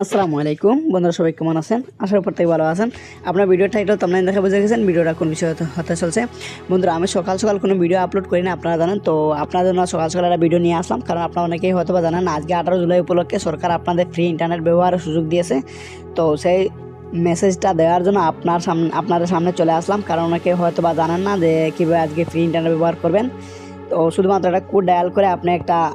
আসসালামু আলাইকুম। বন্ধুরা, সবাই কেমন আছেন? উপর থেকে ভালো আছেন। আপনার ভিডিও টাইটেল তোমরা দেখে বুঝে গেছেন ভিডিওটা কোন বিষয়ে হতে- চলছে। বন্ধুরা, আমি সকাল সকাল কোনো ভিডিও আপলোড করি না, আপনারা জানেন। তো আপনাদের জন্য সকাল সকাল একটা ভিডিও নিয়ে আসলাম, কারণ আপনারা অনেকেই হয়তো বা জানেন, আজকে আঠারো জুলাই উপলক্ষে সরকার আপনাদের ফ্রি ইন্টারনেট ব্যবহারের সুযোগ দিয়েছে। তো সেই মেসেজটা দেওয়ার জন্য আপনার সামনে আপনাদের সামনে চলে আসলাম, কারণ অনেকে হয়তো বা জানেন না যে কীভাবে আজকে ফ্রি ইন্টারনেট ব্যবহার করবেন। তো শুধুমাত্র একটা কোড ডায়াল করে আপনি একটা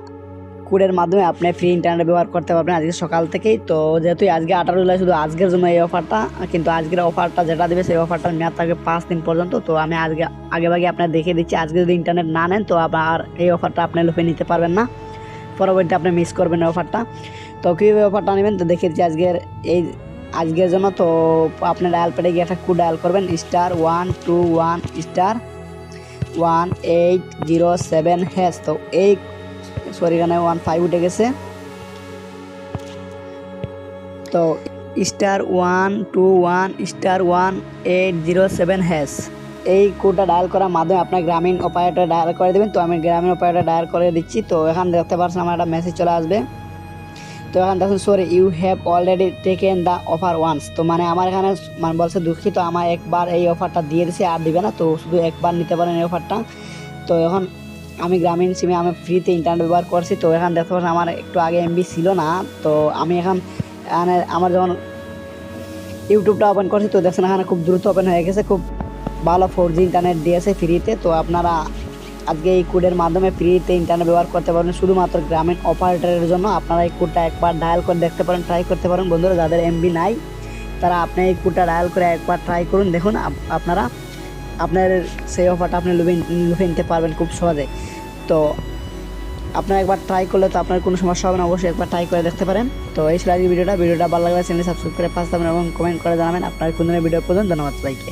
কোডের মাধ্যমে আপনি ফ্রি ইন্টারনেট ব্যবহার করতে পারবেন আজকে সকাল থেকেই। তো যেহেতু আজকে আঠারো জুলাই, শুধু আজকের জন্য এই অফারটা কিন্তু আজকের অফারটা যেটা দেবে সেই অফারটার মেয়াদ থাকবে পাঁচ দিন পর্যন্ত। তো আমি আজকে আগে ভাগে আপনার দেখিয়ে দিচ্ছি, আজকে যদি ইন্টারনেট না নেন, তো আবার এই অফারটা আপনি লোপে নিতে পারবেন না। পরবর্তীতে আপনি মিস করবেন অফারটা তো কীভাবে অফারটা নেবেন? তো দেখিয়ে দিচ্ছি আজকের এই, আজকের জন্য তো আপনি ডায়াল পেডে গিয়ে একটা কোড ডায়াল করবেন। Star one two one star one eight zero seven hash তো এই সরি এখানে ওয়ান ফাইভ উঠে গেছে। তো star one two one star one eight zero seven hash এই কোডটা ডায়াল করার মাধ্যমে আপনার গ্রামীণ অপারেটর ডায়াল করে দেবেন। তো আমি গ্রামীণ অপারেটর ডায়াল করে দিচ্ছি। তো এখানে দেখতে পাচ্ছেন আমার একটা মেসেজ চলে আসবে। তো এখানে দেখুন sorry you have already taken the offer once তো মানে আমার এখানে মানে বলছে দুঃখিত আমার একবার এই অফারটা দিয়ে দিছে, আর দিবে না। তো শুধু একবার নিতে পারেন এই অফারটা তো এখন আমি গ্রামীণ সিমে আমি ফ্রিতে ইন্টারনেট ব্যবহার করছি, তো এখানে দেখতে পাচ্ছেন আমার একটু আগে এমবি ছিল না, তো আমি এখন আমার যখন ইউটিউবটা ওপেন করছি, তো দেখছেন এখানে খুব দ্রুত ওপেন হয়ে গেছে, খুব ভালো ফোর জি ইন্টারনেট দিয়েছে ফ্রিতে তো আপনারা আজকে এই কোডের মাধ্যমে ফ্রিতে ইন্টারনেট ব্যবহার করতে পারেন শুধুমাত্র গ্রামীণ অপারেটরের জন্য। আপনারা এই কোডটা একবার ডায়াল করে দেখতে পারেন ট্রাই করতে পারেন, বন্ধুরা, যাদের এমবি নাই, তারা আপনি এই কোডটা ডায়াল করে একবার ট্রাই করুন, দেখুন, আপ- আপনারা আপনার সেই অফারটা আপনি লুফে লুফে নিতে পারবেন খুব সহজে। তো আপনার একবার ট্রাই করলে তো আপনার কোনো সমস্যা হবে না, অবশ্যই একবার ট্রাই করে দেখতে পারেন। তো এই ছিল আজকে ভিডিওটা। ভিডিওটা ভালো লাগলে চ্যানেল সাবস্ক্রাইব করে পাঁচ এবং কমেন্ট করে জানাবেন। আপনার কোন ধরনের ভিডিও পর্যন্ত, ধন্যবাদ সবাইকে।